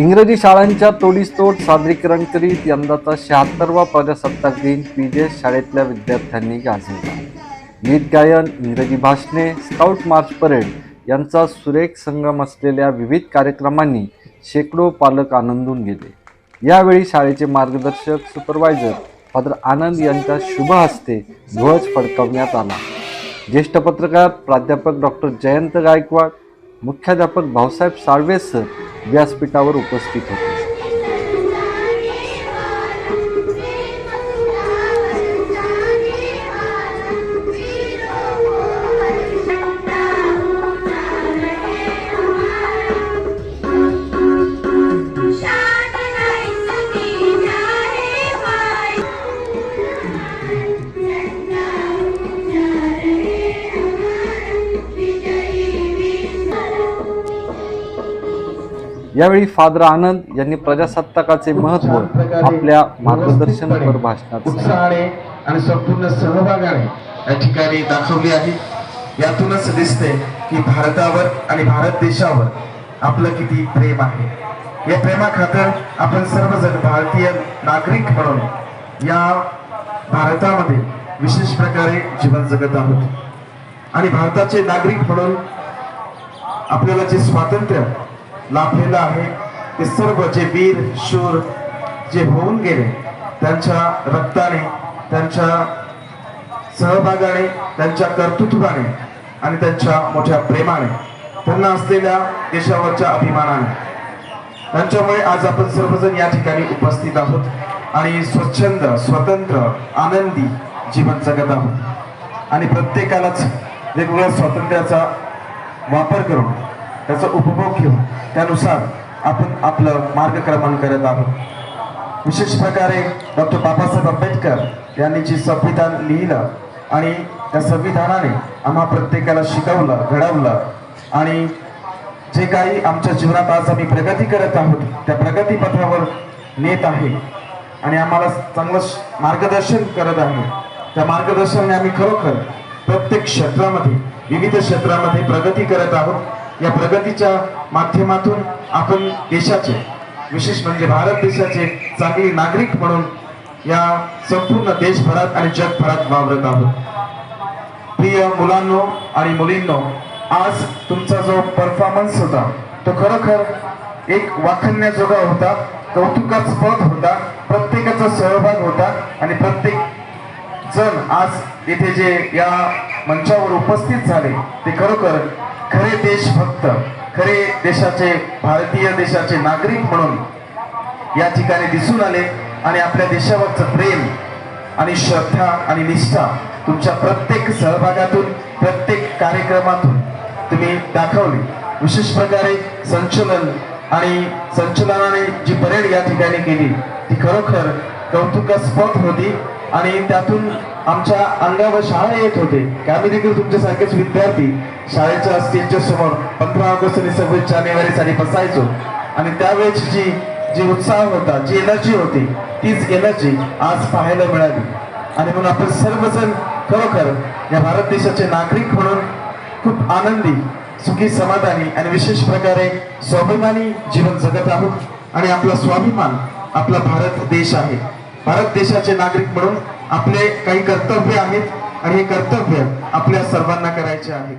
इंग्रजी शाळांच्या तोडीसतोड सादरीकरण करीत यंदाचा शहात्तरवा प्रजासत्ताक दिन पी जे शाळेतल्या विद्यार्थ्यांनी गाजवला. गीत गायन इंग्रजी भाषणे स्काउट मार्च परेड यांचा सुरेख संगम असलेल्या विविध कार्यक्रमांनी शेकडो पालक आनंदून गेले. यावेळी शाळेचे मार्गदर्शक सुपरवायझर फादर आनंद यांच्या शुभ हस्ते ध्वज फडकवण्यात आला. ज्येष्ठ पत्रकार प्राध्यापक डॉक्टर जयंत गायकवाड मुख्याध्यापक भाऊसाहेब साळवे सर व्यासपीठावर उपस्थित होते. यावेळी फादर आनंद यांनी प्रजासत्ताकाचे महत्त्व आपल्या मार्गदर्शनपर भाषणात उत्साहाने आणि संपूर्ण सहभागाने या ठिकाणी दाखवली आहे. यातूनच दिसते की भारतावर आणि भारत देशावर आपलं किती प्रेम आहे. या प्रेमाखातर आपण सर्वजण भारतीय नागरिक म्हणून या भारतामध्ये विशेष प्रकारे जीवन जगत आहोत. आणि भारताचे नागरिक म्हणून आपल्याला जे स्वातंत्र्य लाभलेलं आहे. ते सर्व जे वीर शूर जे होऊन गेले त्यांच्या रक्ताने त्यांच्या सहभागाने त्यांच्या कर्तृत्वाने आणि त्यांच्या मोठ्या प्रेमाने त्यांना असलेल्या देशावरच्या अभिमानाने. त्यांच्यामुळे आज आपण सर्वजण या ठिकाणी उपस्थित आहोत आणि स्वच्छंद स्वतंत्र आनंदी जीवन जगत आहोत. आणि प्रत्येकालाच वेगवेगळ्या स्वातंत्र्याचा वापर करून त्याचा उपभोग घेऊन त्यानुसार आपण आपलं मार्गक्रमण करत आहोत. विशेष प्रकारे डॉक्टर बाबासाहेब आंबेडकर यांनी जे संविधान लिहिलं आणि त्या संविधानाने आम्हा प्रत्येकाला शिकवलं घडवलं आणि जे काही आमच्या जीवनात आज आम्ही प्रगती करत आहोत त्या प्रगतीपथावर नेत आहे आणि आम्हाला चांगलं श- मार्गदर्शन करत आहे. त्या मार्गदर्शनाने आम्ही खरोखर प्रत्येक क्षेत्रामध्ये विविध क्षेत्रामध्ये प्रगती करत आहोत. या प्रगतीच्या माध्यमातून आपण देशाचे विशेष म्हणजे भारत देशाचे चांगले नागरिक म्हणून या संपूर्ण देशभरात आणि जगभरात वावरत आहोत. प्रिय मुलांनो आणि मुलींनो आज तुमचा जो परफॉर्मन्स होता तो खरोखर एक वाखण्याजोगा होता कौतुकास्पद होता प्रत्येकाचा सहभाग होता आणि प्रत्येक जण आज इथे जे या मंचावर उपस्थित झाले ते खरोखर खरे देशभक्त खरे देशाचे भारतीय देशाचे नागरिक म्हणून या ठिकाणी दिसून आले आणि आपल्या देशावरचं प्रेम आणि श्रद्धा आणि निष्ठा तुमच्या प्रत्येक सहभागातून प्रत्येक कार्यक्रमातून तुम्ही दाखवली. विशेष प्रकारे संचलन आणि संचलनाने जी परेड या ठिकाणी केली ती खरोखर कौतुकास्पद होती. आणि त्यातून आमच्या अंगावर शाळा येत होते. की आम्ही देखील तुमच्यासारखेच विद्यार्थी शाळेच्या स्टेजच्या समोर पंधरा ऑगस्ट आणि सव्वीस जानेवारी साठी बसायचो. आणि त्यावेळेची जी जी उत्साह होता जी एनर्जी होती तीच एनर्जी आज पाहायला मिळाली. आणि म्हणून आपण सर्वजण खरोखर या भारत देशाचे नागरिक म्हणून खूप आनंदी सुखी समाधानी आणि विशेष प्रकारे स्वाभिमानी जीवन जगत आहोत. आणि आपला स्वाभिमान आपला भारत देश आहे. भारत देशाचे नागरिक म्हणून आपले काही कर्तव्य आहेत आणि हे कर्तव्य आपल्या सर्वांना करायचे आहेत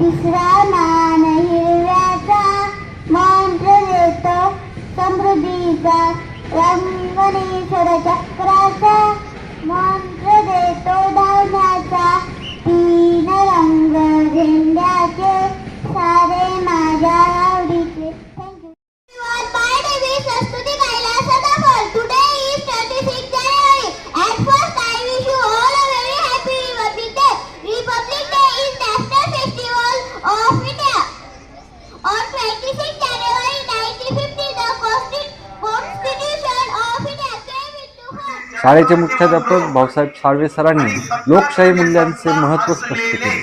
झेंड्याचे शाळेचे मुख्याध्यापक भाऊसाहेब साळवे सरांनी लोकशाही मूल्यांचे महत्त्व स्पष्ट केले.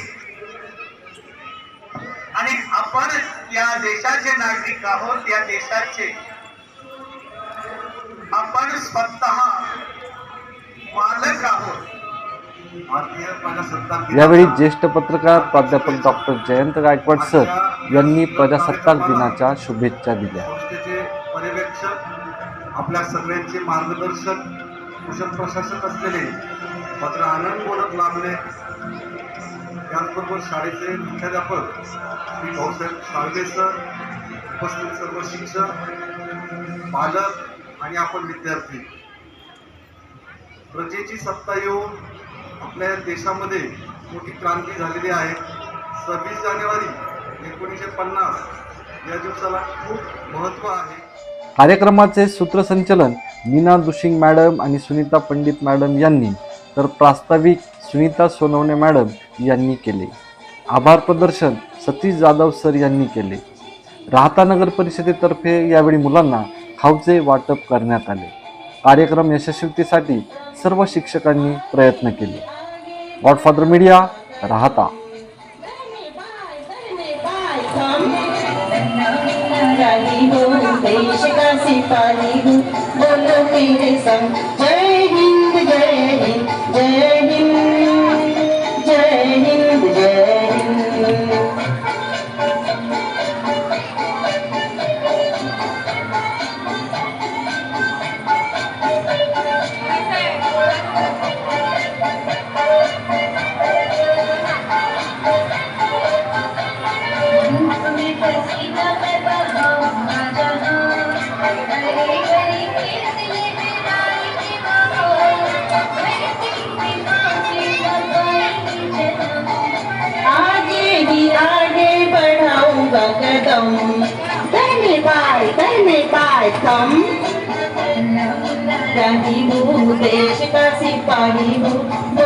आणि आपण या देशाचे नागरिक आहोत या देशाचे. आपण स्वतः मालक आहोत. यावेळी ज्येष्ठ पत्रकार प्राध्यापक डॉक्टर जयंत गायकवाड सर यांनी प्रजासत्ताक दिनाच्या शुभेच्छा दिल्या. पर्यवेक्षक आपल्या सगळ्यांचे मार्गदर्शक कुशल प्रशासक असलेले मात्र आनंद बोलत लाभले त्याचबरोबर शाळेचे मुख्याध्यापक श्री भाऊसाहेब साळवे सर उपस्थित सर्व शिक्षक पालक आणि आपण विद्यार्थी. प्रजेची सत्ता येऊन आपल्या देशामध्ये मोठी क्रांती झालेली आहे. सव्वीस जानेवारी एकोणीसशे पन्नास या दिवसाला खूप महत्त्व आहे. कार्यक्रमाचे सूत्रसंचलन मीना दुशिंग मॅडम आणि सुनीता पंडित मॅडम यांनी तर प्रास्ताविक सुनीता सोनवणे मॅडम यांनी केले. आभार प्रदर्शन सतीश जाधव सर यांनी केले. राहता नगर परिषदेतर्फे यावेळी मुलांना खाऊचे वाटप करण्यात आले. कार्यक्रम यशस्वीतेसाठी सर्व शिक्षकांनी प्रयत्न केले. गॉडफादर मीडिया राहता. रानी देश का some. Danny by, Danny by some. Danny boo, Deshika si pani boo.